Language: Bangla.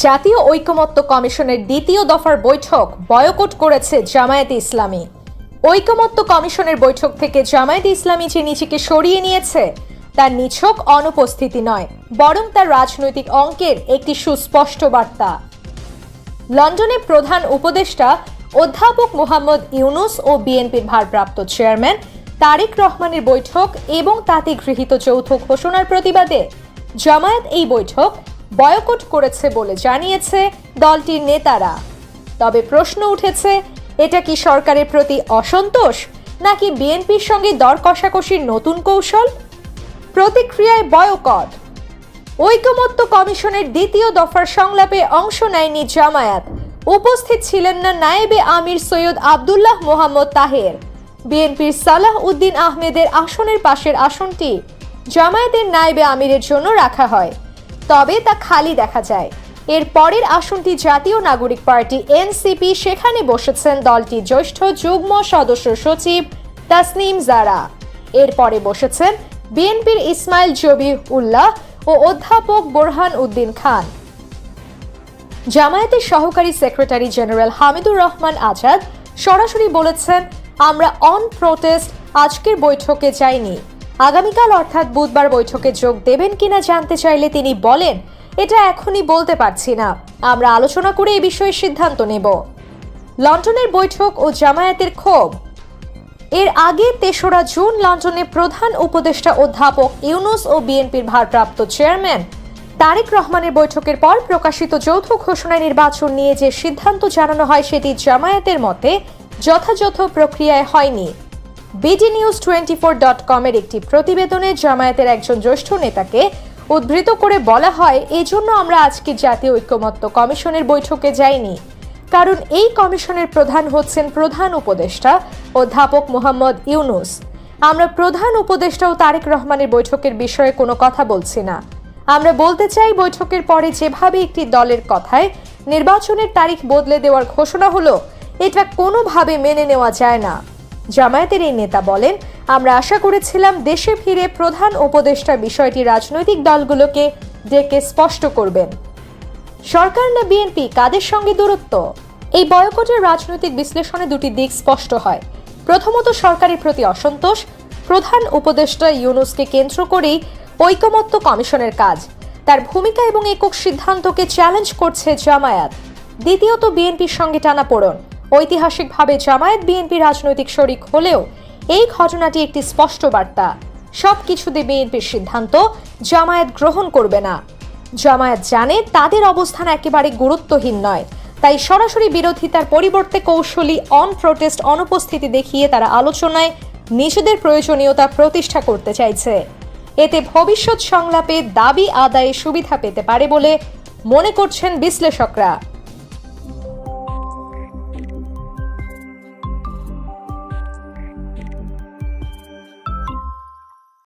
জাতীয় ঐকমত্য কমিশনের দ্বিতীয় দফার বৈঠক বয়কট করেছে জামায়াতে ইসলামী। ঐকমত্য কমিশনের বৈঠক থেকে জামায়াতে ইসলামী যে নিজেকে সরিয়ে নিয়েছে তার নিছক অনুপস্থিতি নয়, বরং তার রাজনৈতিক অঙ্কের একটি সুস্পষ্ট বার্তা। লন্ডনে প্রধান উপদেষ্টা অধ্যাপক মোহাম্মদ ইউনুস ও বিএনপির ভারপ্রাপ্ত চেয়ারম্যান তারেক রহমানের বৈঠক এবং তাতে গৃহীত যৌথ ঘোষণার প্রতিবাদে জামায়াত এই বৈঠক বয়কট করেছে বলে জানিয়েছে দলটির নেতারা। তবে প্রশ্ন উঠেছে, এটা কি সরকারের প্রতি অসন্তোষ, নাকি বিএনপির সঙ্গে দর কষাকষির নতুন কৌশল? প্রতিক্রিয়ায় বয়কট। ঐকমত্য কমিশনের দ্বিতীয় দফার সংলাপে অংশ নেয়নি জামায়াত। উপস্থিত ছিলেন না নায়েবে আমির সৈয়দ আবদুল্লাহ মোহাম্মদ তাহের। বিএনপির সালাহ উদ্দিন আহমেদের আসনের পাশের আসনটি জামায়াতের নায়েবে আমিরের জন্য রাখা হয়। তবে তা খালি দেখা যায়। এর পরের আসনটি জাতীয় নাগরিক পার্টি এনসিপি, সেখানে বসেছেন দলটির জ্যেষ্ঠ যুগ্ম সদস্য সচিব তাসনিম জারা। এরপরে বসেছেন বিএনপির ইসমাইল জবি উল্লাহ ও অধ্যাপক বোরহান উদ্দিন খান। জামায়াতের সহকারী সেক্রেটারি জেনারেল হামিদুর রহমান আজাদ সরাসরি বলেছেন, আমরা অন প্রোটেস্ট, আজকের বৈঠকে যাইনি। আগামীকাল অর্থাৎ বুধবার বৈঠকে যোগ দেবেন কিনা জানতে চাইলে তিনি বলেন, এটা এখনই বলতে পারছি না। আমরা আলোচনা করে এই বিষয়ে সিদ্ধান্ত নেব। লন্ডনের বৈঠক ও জামায়াতের ক্ষোভ। এর আগে তেসরা জুন লন্ডনে প্রধান উপদেষ্টা অধ্যাপক ইউনুস ও বিএনপির ভারপ্রাপ্ত চেয়ারম্যান তারেক রহমানের বৈঠকের পর প্রকাশিত যৌথ ঘোষণায় নির্বাচন নিয়ে যে সিদ্ধান্ত জানানো হয় সেটি জামায়াতের মতে যথাযথ প্রক্রিয়ায় হয়নি। BD news twenty four dot কমের একটি প্রতিবেদনে জামায়াতের একজন জ্যেষ্ঠ নেতাকে উদ্ধৃত করে বলা হয়, এজন্য আমরা আজকে জাতীয় ঐক্যমত্য কমিশনের বৈঠকে যাইনি। কারণ এই কমিশনের প্রধান হচ্ছেন প্রধান উপদেষ্টা অধ্যাপক মোহাম্মদ ইউনুস। আমরা প্রধান উপদেষ্টা ও তারেক রহমানের বৈঠকের বিষয়ে কোনো কথা বলছি না। আমরা বলতে চাই, বৈঠকের পরে যেভাবে একটি দলের কথায় নির্বাচনের তারিখ বদলে দেওয়ার ঘোষণা হলো, এটা কোনোভাবে মেনে নেওয়া যায় না। জামায়াতের এই নেতা বলেন, আমরা আশা করেছিলাম দেশে ফিরে প্রধান উপদেষ্টা বিষয়টি রাজনৈতিক দলগুলোকে ডেকে স্পষ্ট করবেন। সরকার না বিএনপি, কাদের সঙ্গে দূরত্ব? এই বয়কটের রাজনৈতিক বিশ্লেষণে দুটি দিক স্পষ্ট হয়। প্রথমত, সরকারের প্রতি অসন্তোষ। প্রধান উপদেষ্টা ইউনুসকে কেন্দ্র করেই ঐকমত্য কমিশনের কাজ। তার ভূমিকা এবং একক সিদ্ধান্তকে চ্যালেঞ্জ করছে জামায়াত। দ্বিতীয়ত, বিএনপির সঙ্গে টানাপোড়ন। ঐতিহাসিকভাবে জামায়াত বিএনপি রাজনৈতিক শরিক হলেও এই ঘটনাটি একটি স্পষ্ট বার্তা। সব কিছুতে বিএনপির সিদ্ধান্ত, জামায়াত গ্রহণ করবে না। জামায়াত জানে তাদের অবস্থান একেবারে গুরুত্বহীন নয়। তাই সরাসরি বিরোধিতার পরিবর্তে কৌশলী অন প্রোটেস্ট অনুপস্থিতি দেখিয়ে তারা আলোচনায় নিজেদের প্রয়োজনীয়তা প্রতিষ্ঠা করতে চাইছে। এতে ভবিষ্যৎ সংলাপে দাবি আদায়ে সুবিধা পেতে পারে বলে মনে করছেন বিশ্লেষকরা।